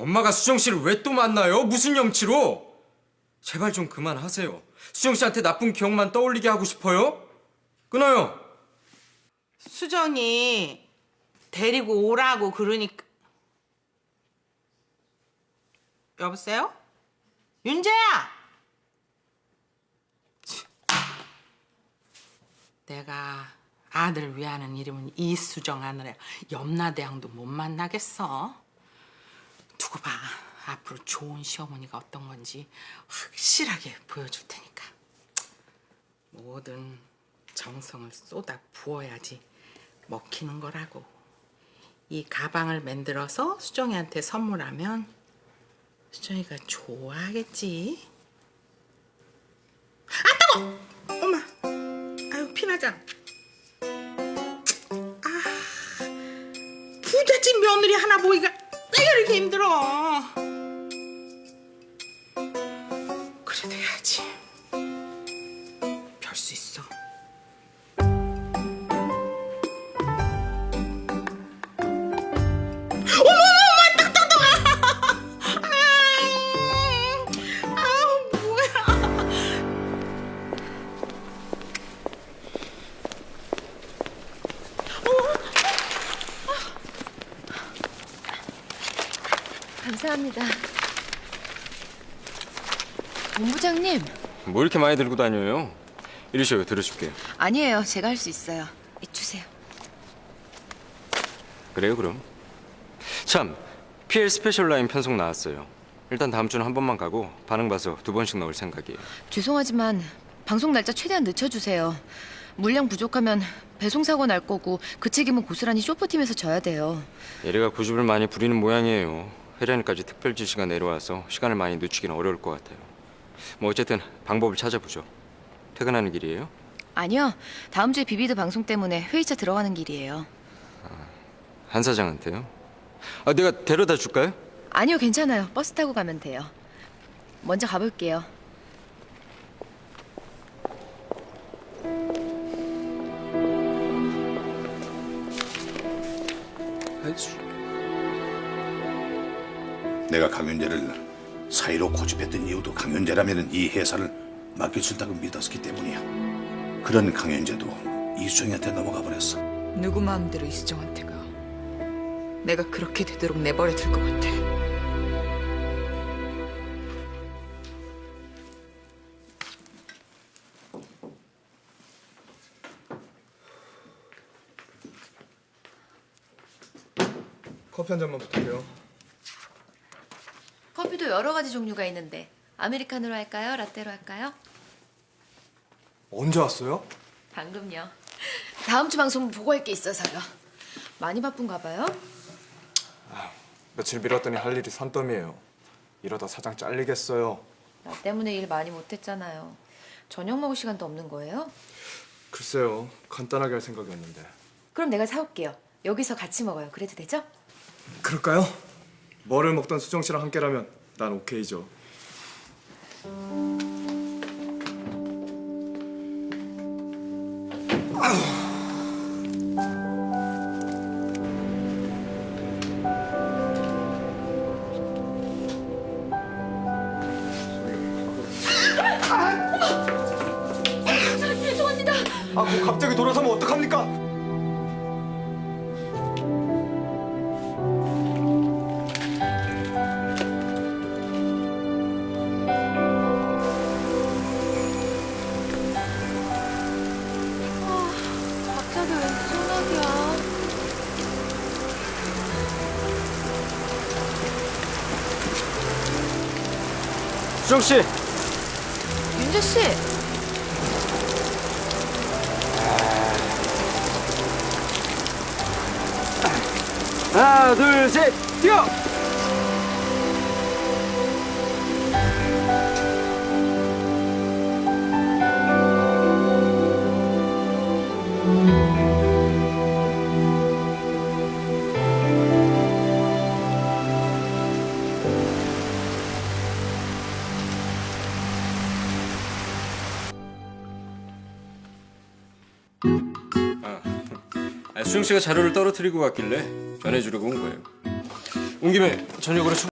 엄마가 수정 씨를 왜 또 만나요? 무슨 염치로? 제발 좀 그만하세요. 수정 씨한테 나쁜 기억만 떠올리게 하고 싶어요? 끊어요. 수정이 데리고 오라고 그러니까 여보세요? 윤재야! 치. 내가 아들 위하는 이름은 이수정 하느라 염라대왕도 못 만나겠어. 두고 봐. 앞으로 좋은 시어머니가 어떤 건지 확실하게 보여줄 테니까. 뭐든 정성을 쏟아 부어야지 먹히는 거라고. 이 가방을 만들어서 수정이한테 선물하면 수정이가 좋아하겠지. 아 뜨거! 엄마, 아유 피나장. 아 부잣집 며느리 하나 보기가 왜 이렇게 힘들어? 그래도 해야지. 별 수 있어. 감사합니다. 본부장님, 뭐 이렇게 많이 들고 다녀요? 이리셔요. 들어줄게요. 아니에요. 제가 할 수 있어요. 이 주세요. 그래요 그럼. 참, PL 스페셜 라인 편성 나왔어요. 일단 다음 주는 한 번만 가고 반응 봐서 두 번씩 넣을 생각이에요. 죄송하지만 방송 날짜 최대한 늦춰주세요. 물량 부족하면 배송 사고 날 거고 그 책임은 고스란히 쇼퍼팀에서 져야 돼요. 예리가 고집을 많이 부리는 모양이에요. 회련까지 특별 지시가 내려와서 시간을 많이 늦추기는 어려울 것 같아요. 뭐 어쨌든 방법을 찾아보죠. 퇴근하는 길이에요? 아니요. 다음 주에 비비드 방송 때문에 회의차 들어가는 길이에요. 한 사장한테요? 아, 내가 데려다 줄까요? 아니요, 괜찮아요. 버스 타고 가면 돼요. 먼저 가볼게요. 내가 강윤재를 사이로 고집했던 이유도 강윤재라면 이 회사를 맡길 수 있다고 믿었기 때문이야. 그런 강윤재도 이수정이한테 넘어가 버렸어. 누구 마음대로 이수정한테 가. 내가 그렇게 되도록 내버려 둘 것 같아. 커피 한 잔만 부탁해요. 커피도 여러 가지 종류가 있는데 아메리카노로 할까요? 라떼로 할까요? 언제 왔어요? 방금요. 다음 주 방송 보고 할 게 있어서요. 많이 바쁜가 봐요? 며칠 미뤘더니 할 일이 산더미예요. 이러다 사장 잘리겠어요. 나 때문에 일 많이 못했잖아요. 저녁 먹을 시간도 없는 거예요? 글쎄요, 간단하게 할 생각이었는데. 그럼 내가 사올게요. 여기서 같이 먹어요. 그래도 되죠? 그럴까요? 뭐를 먹던 수정 씨랑 함께라면 난 오케이죠. 죄송합니다. 아, 뭐 갑자기 돌아서면 어떡합니까? 수정 씨, 윤재 씨. 하나, 둘, 셋, 뛰어! 아, 수정 씨가 자료를 떨어뜨리고 갔길래 전해주려고 온 거예요. 온 김에 저녁으로